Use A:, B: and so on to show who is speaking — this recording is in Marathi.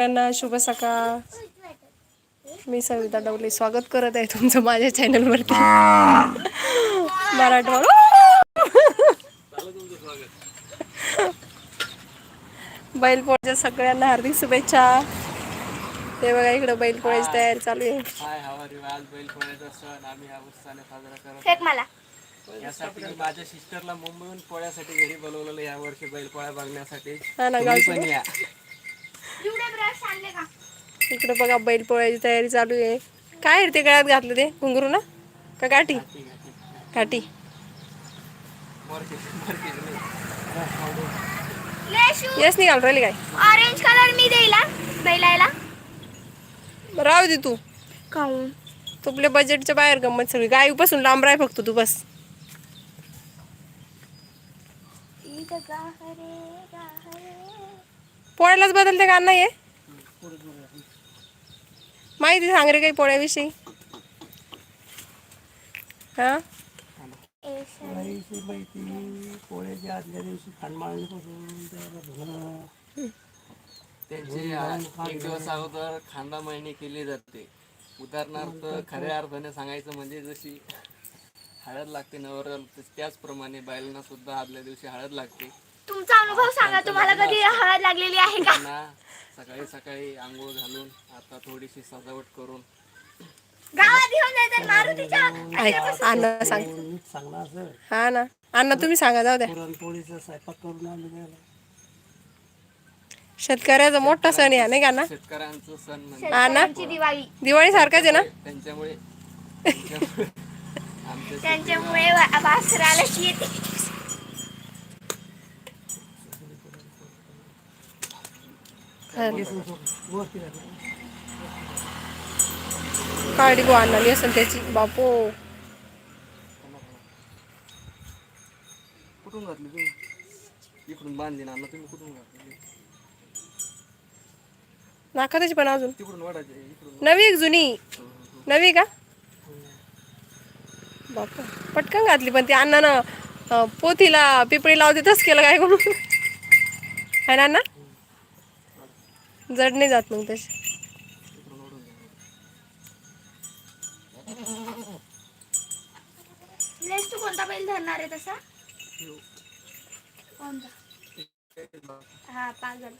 A: सगळ्यांना शुभ सकाळ. मी सविता डवले स्वागत करत आहे तुमचं माझ्या चॅनलवरती. मराठवाडा. बैलपोळ्याच्या सगळ्यांना हार्दिक शुभेच्छा. हे बघा इकडं बैलपोळ्याची तयारी चालू आहे.
B: यासाठी मी माझ्या सिस्टरला मुंबईहून पोळ्यासाठी घरी बोलवलेलं या वर्षी बैलपोळ्या बघण्यासाठी
A: हा ना
B: तुम्ही
A: गावची
B: पण या
C: एवढे ब्रश आणले का
A: इकडं बघा बैलपोळ्याची तयारी चालू आहे. काय ते गळ्यात घातलं ते? घुंगरू ना? का
B: आहे, आहे. नाही.
C: लेशू
A: येस निघाल राहिली काय?
C: ऑरेंज कलर मी देईला बैलायला.
A: राहू दे तू.
C: काऊन?
A: तुपल्या बजेटच्या बाहेर गंमत सगळी. गायीपासून लांब राह फक्त तू बस. पोळ्यालाच बदलते का? नाही माहिती सांग रे काही पोळ्याविषयी. हा?
B: पोळ्याची माहिती पोळ्याच्या आदल्या दिवशी खांडमाळणीपासून त्याला धुणं त्यांची आ- एक दिवस अगोदर खांदा मळणी केली जाते. उदाहरणार्थ खऱ्या अर्थाने सांगायचं म्हणजे जशी हळद लागते नवऱ्याला तस- त्याचप्रमाणे बैलांना सुद्धा आदल्या दिवशी हळद लागते.
C: तुमचा अनुभव सांगा तुम्हाला कधी हळद लागलेली आहे का?
B: त्यांना सकाळी सकाळी आंघोळ घालून आता थोडीशी सजावट करून.
C: गावात घेऊन जायचं मारुतीच्या
A: ऐक अण्णा सांग.
D: नीट सांगणार सर
A: हा ना. अण्णा तुम्ही सांगा जाऊ द्या.
D: पुरणपोळीचा स्वयंपाक करून आम्ही गेला
A: शेतकऱ्याचा मोठा सण आहे हा, नाही का ना
B: शेतकऱ्यांचं सण म्हणजे
A: हा ना
C: त्यांची दिवाळी.
A: दिवाळी सारखाच आहे ना?
B: त्यांच्यामुळे त्यांच्यामुळे आमच्या
C: त्यांच्यामुळे वा- वासराला येते
A: काळडी गो आणली असेल त्याची बापो
B: कुठून घातली तुम्ही इकडून बांधली ना तुम्ही कुठून घातली
A: नाका त्याची पण अजून
B: तिकडून वाढायचे इकडून
A: नवी एक जुनी नवी का बापू पटकन घातली पण ती अण्णानं पोथीला पिपळी लावते तस केलं काय करून है ना अण्णा जड नाही जात मग तसे
C: लेस कोणता बैल धरणार आहे तसा? कोणता? हा पागल.